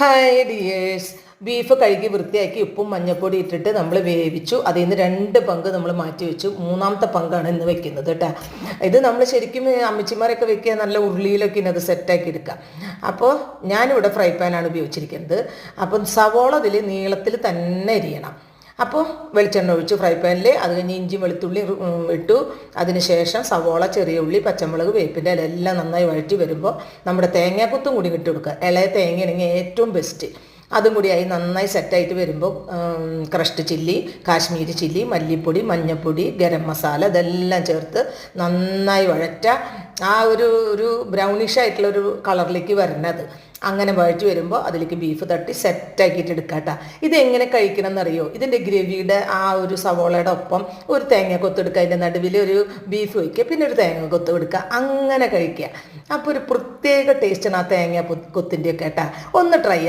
Hi dears beef കഴുകി വൃത്തിയാക്കി ഉപ്പും മഞ്ഞപ്പൊടി ഇട്ടിട്ട് നമ്മൾ വേവിച്ചു. അതിൽ നിന്ന് രണ്ട് പങ്ക് നമ്മൾ മാറ്റി വെച്ചു. മൂന്നാമത്തെ പങ്കാണ് ഇന്ന് വെക്കുന്നത് കേട്ടോ ഇത് നമ്മൾ ശരിക്കും അമ്മച്ചിമാരൊക്കെ വെക്കുക നല്ല ഉരുളിയിലൊക്കെ അത് സെറ്റാക്കി എടുക്കാം അപ്പോൾ ഞാനിവിടെ ഫ്രൈ പാനാണ് ഉപയോഗിച്ചിരിക്കുന്നത്. അപ്പം സവോള ഇതിൽ നീളത്തിൽ തന്നെ എരിയണം അപ്പോൾ വെളിച്ചെണ്ണ ഒഴിച്ചു ഫ്രൈ പാനിൽ അത് കഴിഞ്ഞ് ഇഞ്ചി വെളുത്തുള്ളി ഇട്ടു. അതിന് ശേഷം സവോള ചെറിയ ഉള്ളി പച്ചമുളക് വേപ്പിന്റെ ഇല എല്ലാം നന്നായി വഴറ്റി വരുമ്പോൾ നമ്മുടെ തേങ്ങാക്കുത്തും കൂടി ഇട്ട് കൊടുക്കുക. ഇളയ തേങ്ങയാണെങ്കിൽ ഏറ്റവും ബെസ്റ്റ് അതും കൂടിയായി നന്നായി സെറ്റായിട്ട് വരുമ്പോൾ ക്രഷ്ഡ് ചില്ലി കാശ്മീരി ചില്ലി മല്ലിപ്പൊടി മഞ്ഞൾപ്പൊടി ഗരം മസാല ഇതെല്ലാം ചേർത്ത് നന്നായി വഴറ്റ ആ ഒരു ഒരു ബ്രൗണിഷ് ആയിട്ടുള്ള ഒരു കളറിലേക്ക് വരണത് അങ്ങനെ വഴറ്റി വരുമ്പോൾ അതിലേക്ക് ബീഫ് തട്ടി സെറ്റാക്കിയിട്ട് എടുക്കാട്ടോ. ഇത് എങ്ങനെ കഴിക്കണം എന്നറിയോ ഇതിന്റെ ഗ്രേവിയുടെ ആ ഒരു സവോളയുടെ ഒപ്പം ഒരു തേങ്ങ കൊത്തെടുക്കുക അതിന്റെ നടുവിൽ ഒരു ബീഫ് വയ്ക്കുക പിന്നെ ഒരു തേങ്ങ കൊത്ത് കൊടുക്കുക അങ്ങനെ കഴിക്കുക. അപ്പോൾ ഒരു പ്രത്യേക ടേസ്റ്റാണ് ആ തേങ്ങ കൊത്തിന്റെയൊക്കെ കേട്ടോ ഒന്ന് ട്രൈ